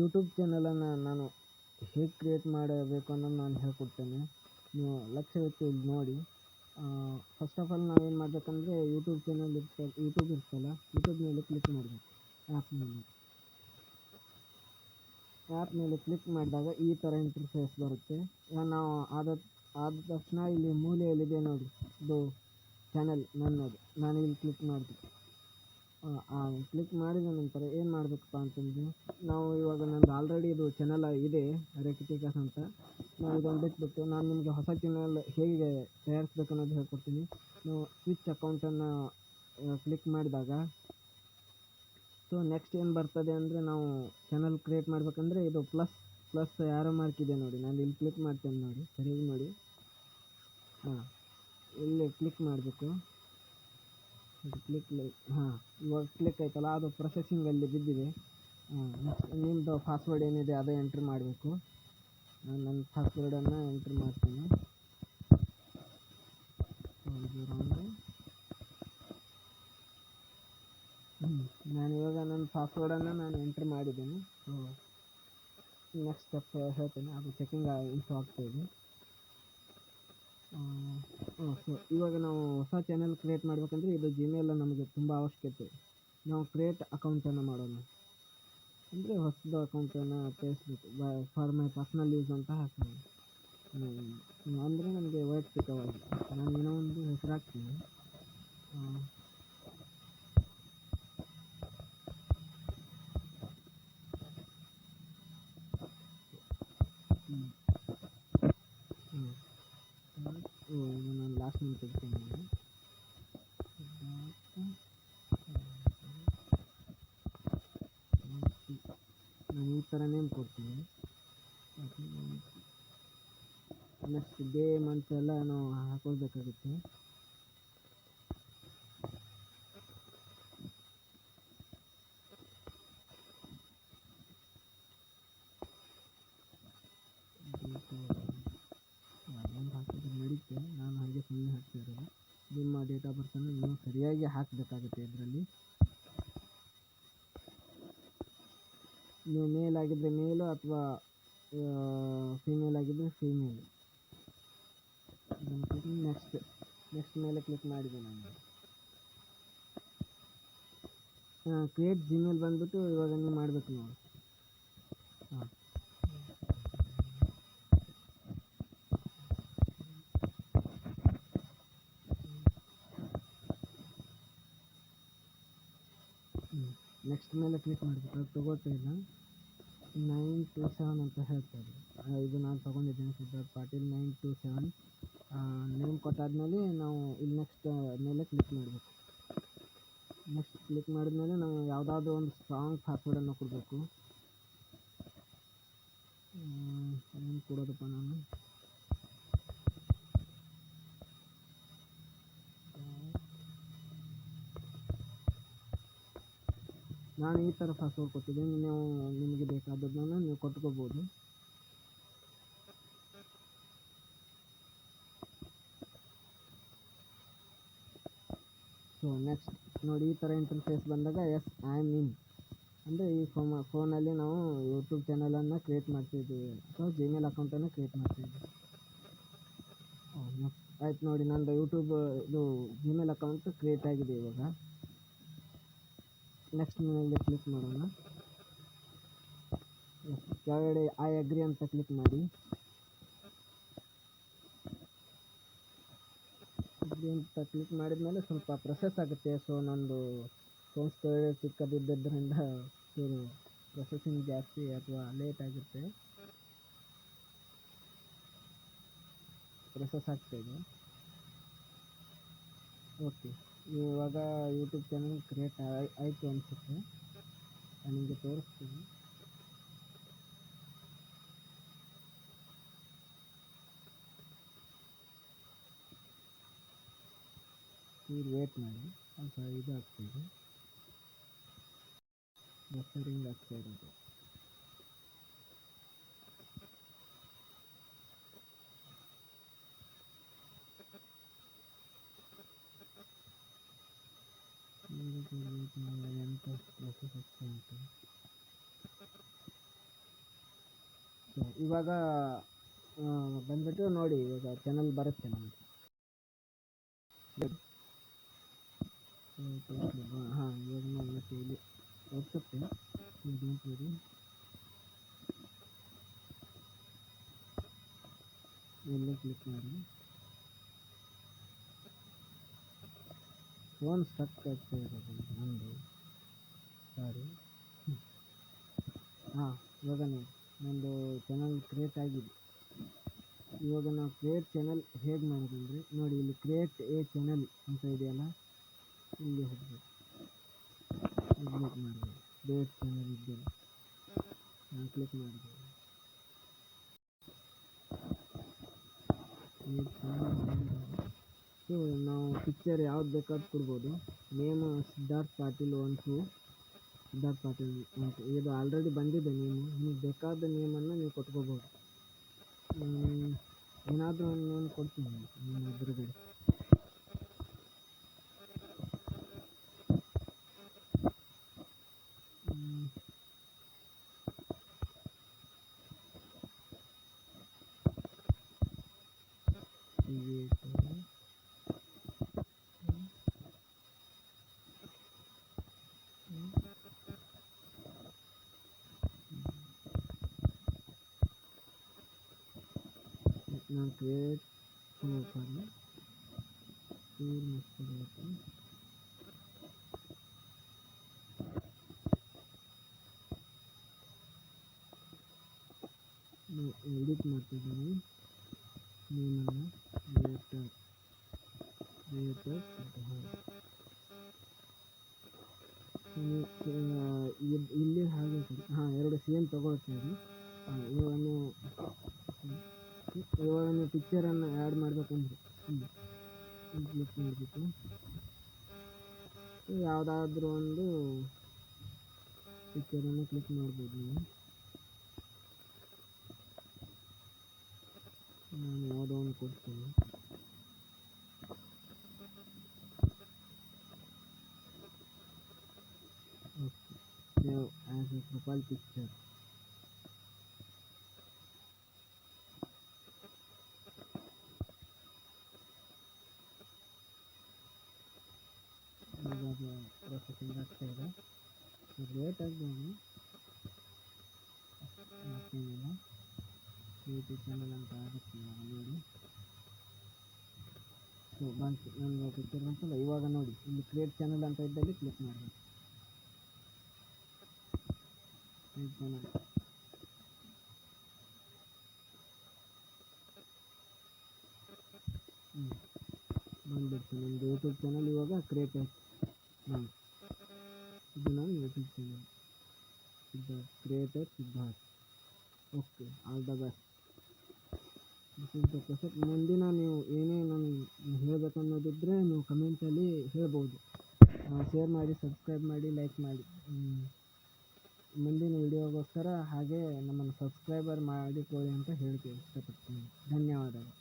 YouTube ಚಾನಲನ್ನು ನಾನು ಹೇಗೆ ಕ್ರಿಯೇಟ್ ಮಾಡಬೇಕು ಅನ್ನೋದು ನಾನು ಹೇಳ್ಕೊಡ್ತೇನೆ. ನೀವು ಲಕ್ಷ್ಯವಿಟ್ಟು ಇಲ್ಲಿ ನೋಡಿ. ಫಸ್ಟ್ ಆಫ್ ಆಲ್ ನಾವೇನು ಮಾಡಬೇಕಂದ್ರೆ ಯೂಟ್ಯೂಬ್ ಚಾನಲ್ ಇರ್ತ ಯೂಟ್ಯೂಬ್ ಇರ್ತಲ್ಲ ಯೂಟ್ಯೂಬ್ ಮೇಲೆ ಕ್ಲಿಕ್ ಮಾಡಬೇಕು. ಆ್ಯಪ್ ಮೇಲೆ. ಆ್ಯಪ್ ಮೇಲೆ ಕ್ಲಿಕ್ ಮಾಡಿದಾಗ ಈ ಥರ ಇಂಟರ್ಫೇಸ್ ಬರುತ್ತೆ. ನಾವು ಆದ ಆದ ತಕ್ಷಣ ಇಲ್ಲಿ ಮೂಲೆಯಲ್ಲಿದೆ ನೋಡಿ. ಇದು ಚಾನಲ್ ನನ್ನದು. ನಾನು ಇಲ್ಲಿ ಕ್ಲಿಕ್ ಮಾಡಿದೆ. ಕ್ಲಿಕ್ ಮಾಡಿದ ನಂತರ ಏನು ಮಾಡಬೇಕಪ್ಪ ಅಂತಂದರೆ, ನಾವು ಇವಾಗ ನಂದು ಆಲ್ರೆಡಿ ಇದು ಚಾನಲ್ ಇದೆ ರೇಖಿತಿಕಾಸ್ ಅಂತ. ನಾವು ಇದನ್ನು ಬಿಟ್ಬಿಟ್ಟು ನಾನು ನಿಮಗೆ ಹೊಸ ಚಾನಲ್ ಹೇಗೆ ತಯಾರಿಸ್ಬೇಕು ಅನ್ನೋದು ಹೇಳ್ಕೊಡ್ತೀನಿ. ನೀವು ಸ್ವಿಚ್ ಅಕೌಂಟನ್ನು ಕ್ಲಿಕ್ ಮಾಡಿದಾಗ ಸೊ ನೆಕ್ಸ್ಟ್ ಏನು ಬರ್ತದೆ ಅಂದರೆ ನಾವು ಚಾನಲ್ ಕ್ರಿಯೇಟ್ ಮಾಡಬೇಕಂದ್ರೆ ಇದು ಪ್ಲಸ್ ಪ್ಲಸ್ ಯಾರೋ ಮಾರ್ಕ್ ಇದೆ ನೋಡಿ. ನಾನು ಇಲ್ಲಿ ಕ್ಲಿಕ್ ಮಾಡ್ತೇನೆ ನೋಡಿ. ಸರಿಯಾಗಿ ನೋಡಿ. ಹಾಂ, ಇಲ್ಲಿ ಕ್ಲಿಕ್ ಮಾಡಬೇಕು. ಇದು ಕ್ಲಿಕ್ ಹಾಂ, ಇವಾಗ ಕ್ಲಿಕ್ ಆಯ್ತಲ್ಲ, ಅದು ಪ್ರೊಸೆಸಿಂಗಲ್ಲಿ ಬಿದ್ದಿದೆ. ನಿಮ್ಮದು ಪಾಸ್ವರ್ಡ್ ಏನಿದೆ, ಅದೇ ಎಂಟ್ರಿ ಮಾಡಬೇಕು. ನಾನು ನನ್ನ ಪಾಸ್ವರ್ಡನ್ನು ಎಂಟ್ರಿ ಮಾಡ್ತೀನಿ. ನಾನು ಇವಾಗ ನನ್ನ ಪಾಸ್ವರ್ಡನ್ನು ನಾನು ಎಂಟ್ರಿ ಮಾಡಿದ್ದೀನಿ. ನೆಕ್ಸ್ಟ್ ಸ್ಟೆಪ್ ಹೇಳ್ತೀನಿ, ಅದು ಚೆಕಿಂಗ್ ಇನ್ಫೋ ಆಗ್ತಾಯಿದೆ ಇವಾಗ ನಾವು ಹೊಸ ಚಾನೆಲ್ ಕ್ರಿಯೇಟ್ ಮಾಡಬೇಕಂದ್ರೆ ಇದು ಜಿಮೇಲ್ ನಮಗೆ ತುಂಬ ಅವಶ್ಯಕತೆ. ನಾವು ಕ್ರಿಯೇಟ್ ಅಕೌಂಟನ್ನು ಮಾಡೋಣ. ಅಂದರೆ ಹೊಸದು ಅಕೌಂಟನ್ನು by for my personal use ಅಂತ ಹಾಕ್ತೀನಿ ಅಂದರೆ ನನಗೆ ವೈಯಕ್ತಿಕವಾಗಿ. ನಾನು ಏನೋ ಒಂದು ಹೆಸರು ಹಾಕ್ತೀನಿ ಹ್ಞೂ ಹ್ಞೂ ನಾನು ಲಾಸ್ಟ್ ತೆಗಿತೀನಿ ನಾನು ಈ ಥರ ನೇಮ್ ಕೊಡ್ತೀನಿ ನೆಕ್ಸ್ಟ್ ಡೇ ಮಂತ್ ಎಲ್ಲ ನಾವು ಹಾಕೊಳ್ಬೇಕಾಗುತ್ತೆ ಡೇಟ್ ನೀವು ಸರಿಯಾಗಿ ಹಾಕಬೇಕಾಗುತ್ತೆ ಇದರಲ್ಲಿ. ನೀವು ಮೇಲ್ ಆಗಿದ್ದರೆ ಮೇಲು ಅಥವಾ ಫೀಮೇಲ್ ಆಗಿದ್ದರೆ ಫೀಮೇಲ್ ನೆಕ್ಸ್ಟ್ ನೆಕ್ಸ್ಟ್ ಮೇಲೆ ಕ್ಲಿಕ್ ಮಾಡಿದೆ ನಾನು. ಕ್ರಿಯೇಟ್ ಜಿಮೇಲ್ ಬಂದ್ಬಿಟ್ಟು ಇವಾಗ ನೀವು ಮಾಡಬೇಕು ನೋಡಿ ಹಾಂ ಹ್ಞೂ ನೆಕ್ಸ್ಟ್ ಮೇಲೆ ಕ್ಲಿಕ್ ಮಾಡಬೇಕು. ಅದು ತಗೋತಾ ಇಲ್ಲ. ನೈನ್ ಟು ಸೆವೆನ್ ಅಂತ ಹೇಳ್ತಾರೆ ಇದು. ನಾನು ತೊಗೊಂಡಿದ್ದೇನೆ Siddharth Patil nine two seven name ಕೊಟ್ಟಾದಮೇಲೆ ನಾವು ಇಲ್ಲಿ ನೆಕ್ಸ್ಟ್ ಮೇಲೆ ಕ್ಲಿಕ್ ಮಾಡಬೇಕು. ನೆಕ್ಸ್ಟ್ ಕ್ಲಿಕ್ ಮಾಡಿದ್ಮೇಲೆ ನಾವು ಯಾವುದಾದ್ರೂ ಒಂದು ಸ್ಟ್ರಾಂಗ್ ಪಾಸ್ವರ್ಡನ್ನು ಕೊಡಬೇಕು. ಏನು ಕೊಡೋದಪ್ಪ ನಾನು? ನಾನು ಈ ಥರ ಪಾಸ್ವರ್ಡ್ ಕೊಟ್ಟಿದ್ದೀನಿ ನೀವು ನಿಮಗೆ ಬೇಕಾದದ್ದನ್ನು ನೀವು ಕೊಟ್ಕೋಬೋದು. ಸೊ ನೆಕ್ಸ್ಟ್ ನೋಡಿ ಈ ಥರ ಇಂಟರ್ಫೇಸ್ ಬಂದಾಗ ಎಸ್ ಐ ಆಮ್ ಇನ್ ಅಂದರೆ ಈ ಫೋನ್ ಫೋನಲ್ಲಿ ನಾವು ಯೂಟ್ಯೂಬ್ ಚಾನಲನ್ನು ಕ್ರಿಯೇಟ್ ಮಾಡ್ತಿದ್ದೀವಿ ಅಥವಾ ಜಿಮೇಲ್ ಅಕೌಂಟನ್ನು ಕ್ರಿಯೇಟ್ ಮಾಡ್ತಿದ್ದೀವಿ ಆಯ್ತು ನೋಡಿ, ನಂದು ಯೂಟ್ಯೂಬ್ ಇದು ಜಿಮೇಲ್ ಅಕೌಂಟ್ ಕ್ರಿಯೇಟ್ ಆಗಿದೆ ಇವಾಗ. ನೆಕ್ಸ್ಟ್ ಮೇಲೆ ಕ್ಲಿಕ್ ಮಾಡೋಣ. ಕೆಳಗಡೆ ಐ ಅಗ್ರಿ ಅಂತ ಕ್ಲಿಕ್ ಮಾಡಿ. ಅಗ್ರಿ ಅಂತ ಕ್ಲಿಕ್ ಮಾಡಿದ್ಮೇಲೆ ಸ್ವಲ್ಪ ಪ್ರೊಸೆಸ್ ಆಗುತ್ತೆ. ಸೊ ನಂದು ಫೋನ್ ಚಿಕ್ಕದಿದ್ದರಿಂದ ಚೂರು ಪ್ರೊಸೆಸಿಂಗ್ ಜಾಸ್ತಿ ಅಥವಾ ಲೇಟ್ ಆಗುತ್ತೆ. ಪ್ರೊಸೆಸ್ ಆಗ್ತಾಯಿದೆ ಓಕೆ. ಇವಾಗ ಯೂಟ್ಯೂಬ್ ಚಾನಲ್ ಕ್ರಿಯೇಟ್ ಆಯಿತು ಅನಿಸುತ್ತೆ. ನಾನು ನಿಮಗೆ ತೋರಿಸ್ತೀನಿ. ಚೂರು ವೇಟ್ ಮಾಡಿ. ಸ್ವಲ್ಪ ಇದು ಆಗ್ತಾಯಿದೆ ಬಫರಿಂಗ್ ಆಗ್ತಾ ಇರೋದು ಎಂತ ಪ್ರೊಸೆಸ್ ಆಗ್ತಾ ಉಂಟು ಸೊ ಇವಾಗ ಬಂದ್ಬಿಟ್ಟು ನೋಡಿ, ಇವಾಗ ಚಾನಲ್ ಬರುತ್ತೆ ನಮಗೆ ಹಾಂ, ಇವಾಗ ನಾನು ಮತ್ತೆ ಇಲ್ಲಿ ತೋರಿಸುತ್ತೆ ನೋಡಿ ಎಲ್ಲ ಕ್ಲಿಕ್ ಮಾಡಿ. ಫೋನ್ ಸ್ಟಕ್ ಆಗ್ತಾ ಇರೋದು ನಂದು ಸಾರಿ ಹಾಂ ಇವಾಗ ನೋಡಿ ನಂದು ಚಾನಲ್ ಕ್ರಿಯೇಟ್ ಆಗಿದೆ. ಇವಾಗ ನಾವು ಕ್ರಿಯೇಟ್ ಚಾನಲ್ ಹೇಗೆ ಮಾಡೋದಂದರೆ ನೋಡಿ ಇಲ್ಲಿ ಕ್ರಿಯೇಟ್ ಎ ಚಾನಲ್ ಅಂತ ಇದೆಯಲ್ಲ ಇಲ್ಲಿ ಹೋಗ್ಬೇಕು. ಕ್ಲಿಕ್ ಮಾಡಬೇಕು. ಕ್ರಿಯೇಟ್ ಚಾನಲ್ ಇದೆಯಲ್ಲ. ನಾನು ಕ್ಲಿಕ್ ಮಾಡಿದೆ. ಕ್ರಿಯೇಟ್ ಚಾನಲ್ ಸೊ ನಾವು ಪಿಕ್ಚರ್ ಯಾವ್ದು ಬೇಕಾದ್ರೂ ಕೊಡ್ಬೋದು. Name Siddharth Patil one two Siddharth Patil one two ಇದು ಆಲ್ರೆಡಿ ಬಂದಿದೆ ನೇಮು ನೀವು ಬೇಕಾದ ನೇಮನ್ನು ನೀವು ಕೊಟ್ಕೋಬೋದು. ಏನಾದರೂ ಒಂದು ನೇಮ್ ಕೊಡ್ತೀನಿ ನಿಮ್ಮ ಎದುರುಗಡೆ. ಹ್ಮ್. ನಾನು ಕ್ರಿಯೇಟ್ ಮಾಡ್ತಾರೆ ಸೇವ್ ಮಾಡ್ಕೊಳ್ಬೇಕು ಎಡಿಟ್ ಮಾಡ್ತಿದ್ದೀನಿ ನೇಮನ್ನು ಕ್ರಿಯೇಟರ್ ಕ್ರಿಯೇಟರ್ ಇಲ್ಲಿ ಹಾಗೆ ಹಾಂ, ಎರಡು ಸೇಮ್ ತಗೊಳುತ್ತೆ ಅದು ಹಾಂ ಇವಾಗ ನೀವು ಇವಾಗ ನೀವು ಪಿಕ್ಚರನ್ನು ಆ್ಯಡ್ ಮಾಡಬೇಕಂದ್ರೆ ಹ್ಞೂ ಕ್ಲಿಕ್ ಮಾಡಬೇಕು ಯಾವುದಾದ್ರೂ ಒಂದು ಪಿಕ್ಚರನ್ನು ಕ್ಲಿಕ್ ಮಾಡ್ಬೋದು ನೀವು ನಾನು ಯಾವುದೋ ಒಂದು ಕೊಡ್ತೀನಿ okay save as a profile picture ಇವಾಗ ಪ್ರೊಸೆಸಿಂಗ್ ಆಗ್ತಾ ಇದೆ ಲೇಟ್ ಆಗ್ಬೋದು ಮತ್ತೇನಿಲ್ಲ. ಯೂಟ್ಯೂಬ್ ಚಾನಲ್ ಅಂತ ಆಗುತ್ತೆ ನೋಡಿ. ಸೊ ಬಂತು. ನನಗೆ ಪಿಕ್ಚರ್ ಬಂತಲ್ಲ ಇವಾಗ ನೋಡಿ. ಇಲ್ಲಿ ಕ್ರಿಯೇಟ್ ಚಾನಲ್ ಅಂತ ಇದ್ದಲ್ಲಿ ಕ್ಲಿಕ್ ಮಾಡಬೇಕು. ಕ್ರಿಯೇಟ್ ಚಾನಲ್ ಬಂದ್ಬಿಡ್ತು. ನಮ್ಮದು ಯೂಟ್ಯೂಬ್ ಚಾನಲ್ ಇವಾಗ ಕ್ರಿಯೇಟ್ ಆಯ್ತು. ಇದು ನಾನು YouTube Siddha creator Siddharth okay all the best this is ಮುಂದಿನ ನೀವು ಏನೇ ನಾನು ಹೇಳಬೇಕು ಅನ್ನೋದಿದ್ದರೆ ನೀವು ಕಮೆಂಟಲ್ಲಿ ಹೇಳ್ಬೋದು. ಶೇರ್ ಮಾಡಿ ಸಬ್ಸ್ಕ್ರೈಬ್ ಮಾಡಿ ಲೈಕ್ ಮಾಡಿ. ಮುಂದಿನ ವಿಡಿಯೋಗೋಸ್ಕರ ಹಾಗೆ ನಮ್ಮನ್ನು ಸಬ್ಸ್ಕ್ರೈಬರ್ ಮಾಡಿಕೊಳ್ಳಿ ಅಂತ ಹೇಳ್ತೀನಿ ಇಷ್ಟಪಡ್ತೀನಿ. ಧನ್ಯವಾದಗಳು.